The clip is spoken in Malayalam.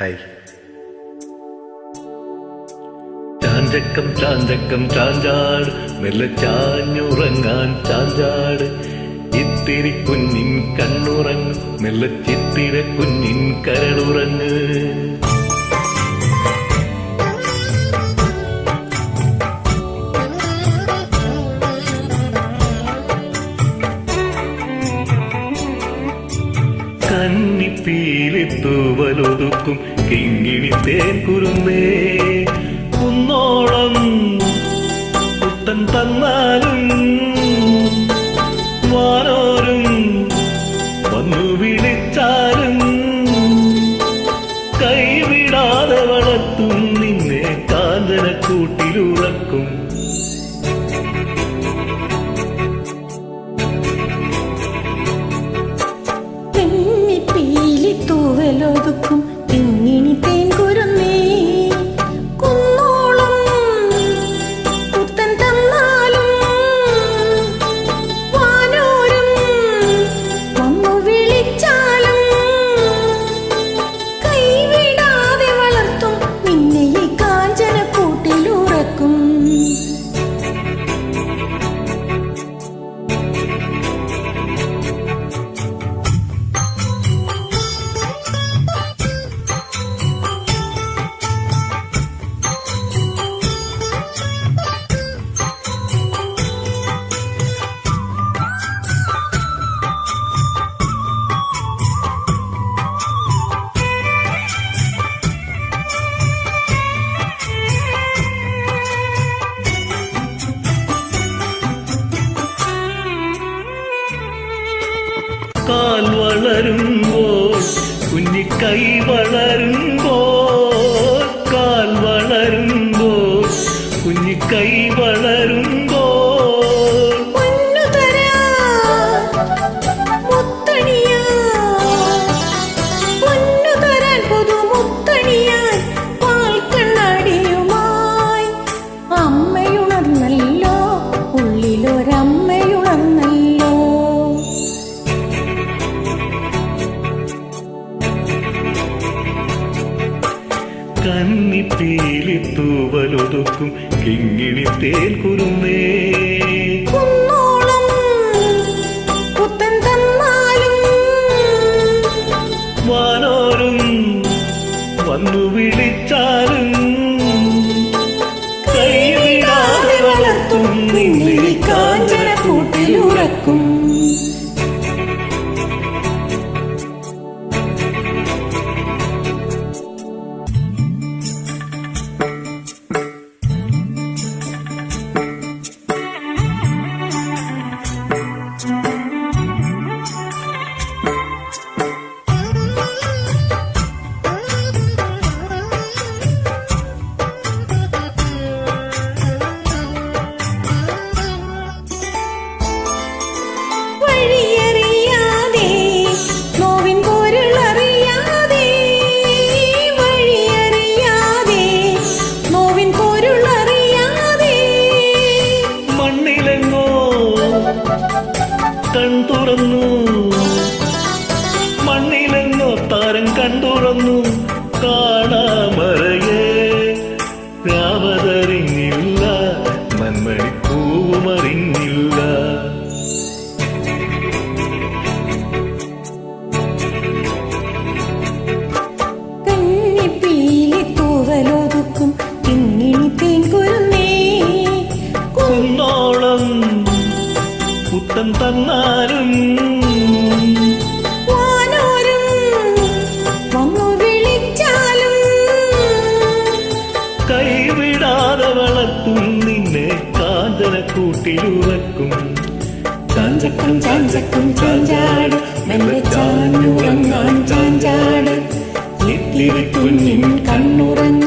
ഹായ് ചാഞ്ചക്കം ചാഞ്ചക്കം ചാഞ്ചാട്. മെല്ലെ ചാഞ്ഞുറങ്ങാൻ ചാഞ്ചാട്. ഇത്തിരി കുഞ്ഞിൻ കണ്ണുറങ്ങ്. മെല്ലെ ചിത്തിര കുഞ്ഞിൻ കരളുറങ്ങ്. കന്നിപ്പീലിത്തൂവലൊതുക്കും കിങ്ങിണി തേൻ കുരുന്നേ കുന്നോളം പുത്തൻ തന്നാലും കാൽ വളരുമ്പോൾ കുഞ്ഞിക്കൈ വളരുമ്പോൾ കാൽ വളരുമ്പോൾ കുഞ്ഞിക്കൈ കന്നിപ്പീലിത്തൂവലൊതുക്കും കിങ്ങിണി തേൽ കുരുന്നേ കൺ തുറന്നു. മണ്ണിലെന്നോ താരം കണ്ടുറന്നു കാണാമറയേ രാമതറിഞ്ഞില്ല മൺമണി പൂവുമറിഞ്ഞില്ല കന്നിപ്പീലി തൂവലൊതുക്കും. കിങ്ങിണി തേൻ കുരുന്നേ കുന്നോളം പുത്തൻ തന്നാലും ും കൈവിടാതെ വളർത്തും നിന്നെ കാഞ്ചന കൂട്ടിലുറക്കും ചാഞ്ചക്കം ചാഞ്ചക്കം ചാഞ്ചാട്. മെല്ലെ ചാഞ്ഞുറങ്ങാൻ ചാഞ്ചാട്. ചിത്തിരി കുഞ്ഞിൻ കണ്ണുറങ്ങ്